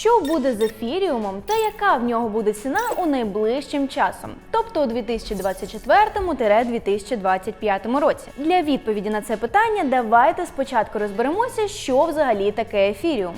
що буде з ефіріумом та яка в нього буде ціна у найближчим часом, тобто у 2024-2025 році. Для відповіді на це питання давайте спочатку розберемося, що взагалі таке ефіріум.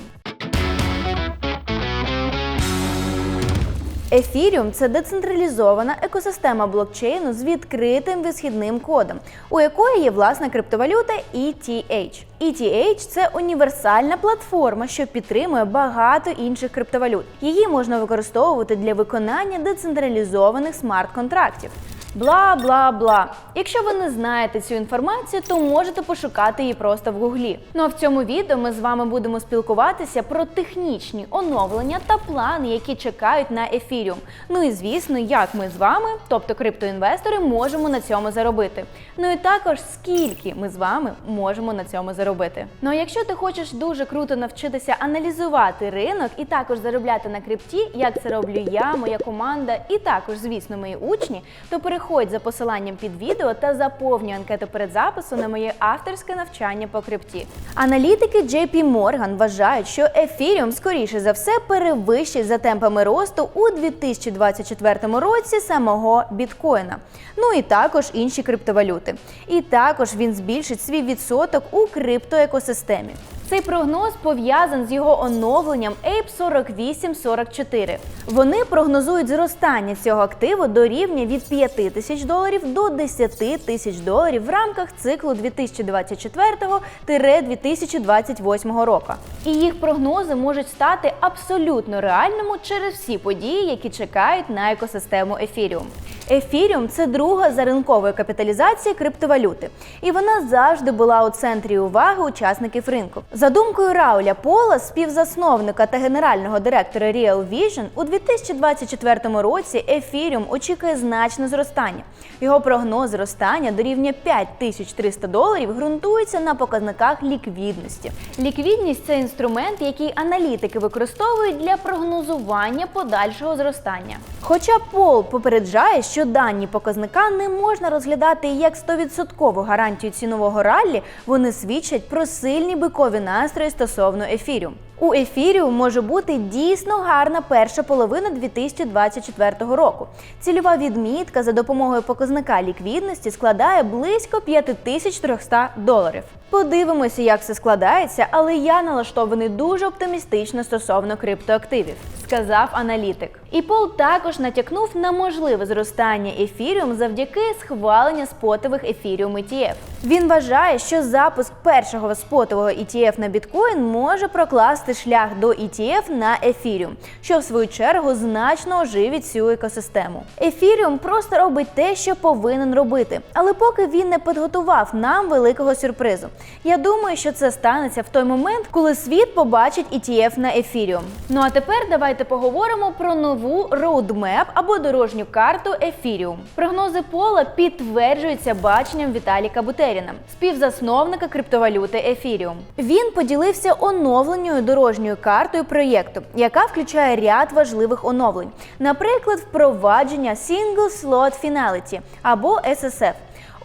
Ефіріум це децентралізована екосистема блокчейну з відкритим висхідним кодом, у якої є власна криптовалюта ETH. ETH – це універсальна платформа, що підтримує багато інших криптовалют. Її можна використовувати для виконання децентралізованих смарт-контрактів. Бла бла бла. Якщо ви не знаєте цю інформацію, то можете пошукати її просто в гуглі. Ну а в цьому відео ми з вами будемо спілкуватися про технічні оновлення та плани, які чекають на ефіріум. Ну і звісно, як ми з вами, тобто криптоінвестори, можемо на цьому заробити. Ну і також скільки ми з вами можемо на цьому заробити. Ну а якщо ти хочеш дуже круто навчитися аналізувати ринок і також заробляти на крипті, як це роблю я, моя команда, і також, звісно, мої учні, то переходь за посиланням під відео та заповнюй анкету перед запису на моє авторське навчання по крипті. Аналітики JP Morgan вважають, що ефіріум скоріше за все перевищить за темпами росту у 2024 році самого біткоїна. Ну і також інші криптовалюти. І також він збільшить свій відсоток у криптоекосистемі. Цей прогноз пов'язан з його оновленням APE 4844. Вони прогнозують зростання цього активу до рівня від 5 тисяч доларів до 10 тисяч доларів в рамках циклу 2024-2028 року. І їх прогнози можуть стати абсолютно реальними через всі події, які чекають на екосистему Ефіріум. Ефіріум це друга за ринковою капіталізацією криптовалюти, і вона завжди була у центрі уваги учасників ринку. За думкою Рауля Пола, співзасновника та генерального директора Real Vision, у 2024 році Ефіріум очікує значне зростання. Його прогноз зростання до рівня 5300 доларів ґрунтується на показниках ліквідності. Ліквідність це інструмент, який аналітики використовують для прогнозування подальшого зростання. Хоча Пол попереджає, що дані показника не можна розглядати як 100% гарантію цінового раллі, вони свідчать про сильні бикові настрої стосовно ефіріум. У ефіріум може бути дійсно гарна перша половина 2024 року. Цільова відмітка за допомогою показника ліквідності складає близько 5300 доларів. Подивимося, як все складається, але я налаштований дуже оптимістично стосовно криптоактивів, сказав аналітик. І Пол також натякнув на можливе зростання ефіріум завдяки схваленню спотових ефіріум ETF. Він вважає, що запуск першого спотового ETF на біткоін може прокласти шлях до ETF на ефіріум, що в свою чергу значно оживить цю екосистему. Ефіріум просто робить те, що повинен робити, але поки він не підготував нам великого сюрпризу. Я думаю, що це станеться в той момент, коли світ побачить ETF на ефіріум. Ну а тепер давайте поговоримо про нову роудмеп або дорожню карту ефіріум. Прогнози пола підтверджуються баченням Віталіка Бутеріна, співзасновника криптовалюти Ефіріум. Він поділився оновленою дорожньою картою проєкту, яка включає ряд важливих оновлень, наприклад, впровадження Single Slot Finality або SSF.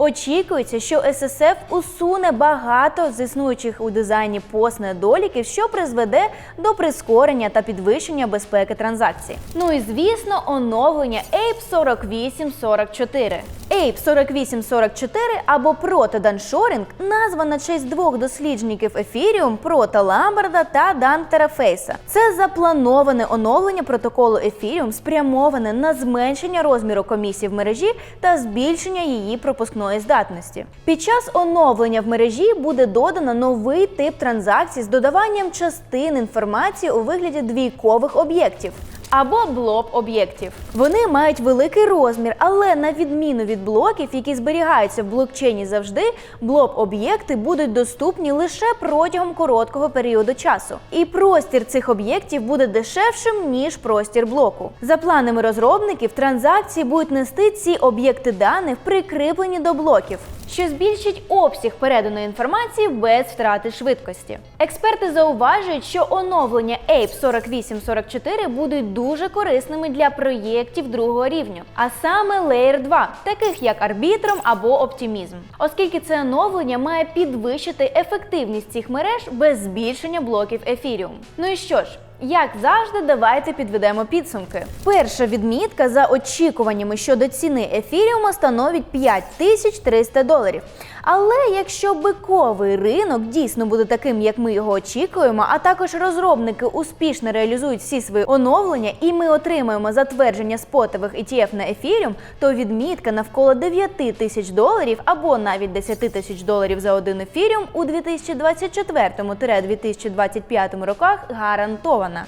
Очікується, що SSF усуне багато з існуючих у дизайні постнедоліків, що призведе до прискорення та підвищення безпеки транзакцій. Ну і звісно, оновлення APE 4844. APE 4844 або Proto Danшорінг назва на честь двох досліджників Ethereum Прота Ламбарда та Дан Терафейса. Це заплановане оновлення протоколу Ethereum, спрямоване на зменшення розміру комісії в мережі та збільшення її пропускної здатності. Під час оновлення в мережі буде додано новий тип транзакцій з додаванням частин інформації у вигляді двійкових об'єктів. Або блоб об'єктів. Вони мають великий розмір, але на відміну від блоків, які зберігаються в блокчейні завжди, блоб об'єкти будуть доступні лише протягом короткого періоду часу. І простір цих об'єктів буде дешевшим ніж простір блоку. За планами розробників, транзакції будуть нести ці об'єкти даних прикріплені до блоків. Що збільшить обсяг переданої інформації без втрати швидкості. Експерти зауважують, що оновлення APE 4844 будуть дуже корисними для проєктів другого рівня, а саме Layer 2, таких як Arbitrum або Optimism, оскільки це оновлення має підвищити ефективність цих мереж без збільшення блоків Ethereum. Ну і що ж? Як завжди, давайте підведемо підсумки. Перша відмітка за очікуваннями щодо ціни ефіріума становить 5300 доларів. Але якщо биковий ринок дійсно буде таким, як ми його очікуємо, а також розробники успішно реалізують всі свої оновлення, і ми отримаємо затвердження спотових ETF на ефіріум, то відмітка навколо 9 тисяч доларів або навіть 10 тисяч доларів за один ефіріум у 2024-2025 роках гарантована корона.